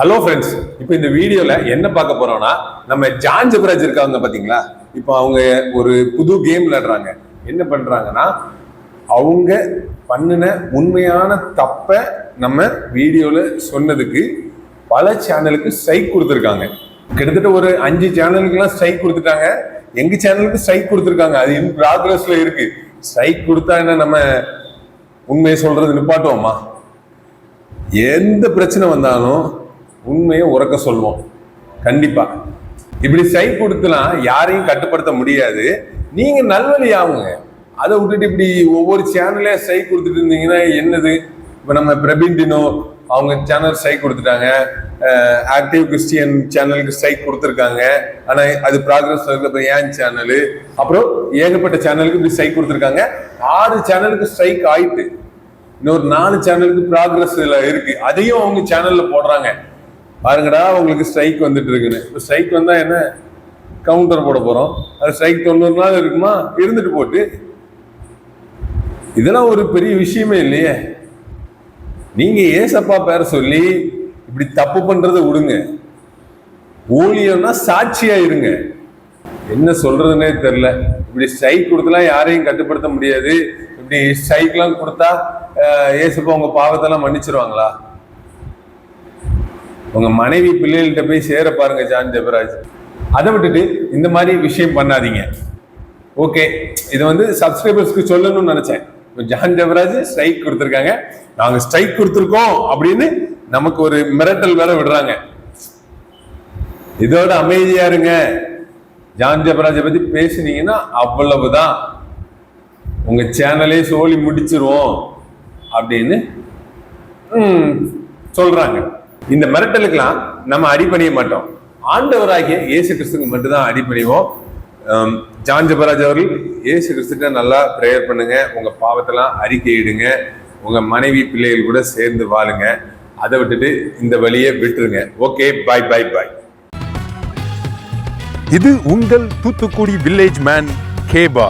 Hello friends இப்போ இந்த வீடியோவில் என்ன பார்க்க போகிறோம்னா நம்ம ஜான் ஜெபராஜ் இருக்காங்க பார்த்தீங்களா இப்போ அவங்க ஒரு புது கேம் விளையாடுறாங்க. என்ன பண்ணுறாங்கன்னா அவங்க பண்ணின உண்மையான தப்பை நம்ம வீடியோவில் சொன்னதுக்கு பல சேனலுக்கு ஸ்ட்ரைக் கொடுத்துருக்காங்க. கிட்டத்தட்ட ஒரு அஞ்சு சேனலுக்குலாம் ஸ்ட்ரைக் கொடுத்துட்டாங்க. எங்கள் சேனலுக்கு ஸ்ட்ரைக் கொடுத்துருக்காங்க. அது இன் ப்ராக்ரஸில் இருக்குது ஸ்ட்ரைக் கொடுத்தா என்ன நம்ம உண்மையை சொல்கிறது நிப்பாட்டுவோமா? எந்த பிரச்சனை வந்தாலும் உண்மையை உறக்க சொல்லுவோம். கண்டிப்பாக இப்படி சை கொடுத்துலாம் யாரையும் கட்டுப்படுத்த முடியாது. நீங்கள் நல்வழி ஆகுங்க அதை விட்டுட்டு இப்படி ஒவ்வொரு சேனல்லே சை கொடுத்துட்டு இருந்தீங்கன்னா என்னது? இப்போ நம்ம பிரபீன் டினோ அவங்க சேனல் சை கொடுத்துட்டாங்க. ஆக்டிவ் கிறிஸ்டியன் சேனலுக்கு சை கொடுத்துருக்காங்க. ஆனால் அது ப்ராக்ரஸ் இருக்கிற ஏன் சேனலு அப்புறம் ஏகப்பட்ட சேனலுக்கு இப்படி சை கொடுத்துருக்காங்க. ஆறு சேனலுக்கு ஸ்ட்ரைக் ஆயிட்டு. இன்னொரு நாலு சேனலுக்கு ப்ராக்ரஸ்ல இருக்கு. அதையும் அவங்க சேனல்ல போடுறாங்க. பாருங்கடா உங்களுக்கு ஸ்ட்ரைக் வந்துட்டு இருக்குன்னு. இப்போ ஸ்ட்ரைக் வந்தால் என்ன? கவுண்டர் போட போகிறோம் அது ஸ்ட்ரைக் தொண்ணூறு நாள் இருக்குமா? இருந்துட்டு போட்டு. இதெல்லாம் ஒரு பெரிய விஷயமே இல்லையே. நீங்கள் ஏசப்பா பேர சொல்லி இப்படி தப்பு பண்ணுறதை விடுங்க. ஊழியம்னா சாட்சியாக இருங்க. என்ன சொல்கிறதுனே தெரில இப்படி ஸ்ட்ரைக் கொடுத்தலாம் யாரையும் கட்டுப்படுத்த முடியாது. இப்படி ஸ்ட்ரைக்லாம் கொடுத்தா ஏசப்பா உங்கள் பாவத்தெல்லாம் மன்னிச்சிருவாங்களா? உங்க மனைவி பிள்ளைகள்கிட்ட போய் சேர பாருங்க ஜான் ஜெபராஜ். அதை விட்டுட்டு இந்த மாதிரி விஷயம் பண்ணாதீங்க. ஓகே இது வந்து சப்ஸ்கிரைபர்ஸ்க்கு சொல்லணும்னு நினைச்சேன். ஜான் ஜெபராஜ் ஸ்ட்ரைக் கொடுத்துருக்காங்க. நாங்க ஸ்ட்ரைக் கொடுத்துருக்கோம் அப்படின்னு நமக்கு ஒரு மிரட்டல் வேற விடுறாங்க. இதோட அமைதியா இருங்க. ஜான் ஜெபராஜை பத்தி பேசுனீங்கன்னா அவ்வளவுதான். உங்க சேனலே சோழி முடிச்சிருவோம் அப்படின்னு சொல்றாங்க. இந்த மிரட்டலுக்கெல்லாம் நம்ம அடிபணிய மாட்டோம். ஆண்டவராகிய இயேசு கிறிஸ்துக்கு மட்டும்தான் அடிப்பணிவோம் ஜான் ஜபராஜ் அவர்கள் இயேசு கிறிஸ்துக்கு நல்லா ப்ரேயர் பண்ணுங்க உங்க பாவத்தெல்லாம் அறிக்கையிடுங்க உங்க மனைவி பிள்ளைகள் கூட சேர்ந்து வாழுங்க. அதை விட்டுட்டு இந்த வழியை விட்டுருங்க. ஓகே பாய் பை பாய் இது உங்கள் தூத்துக்குடி வில்லேஜ் மேன் கேபா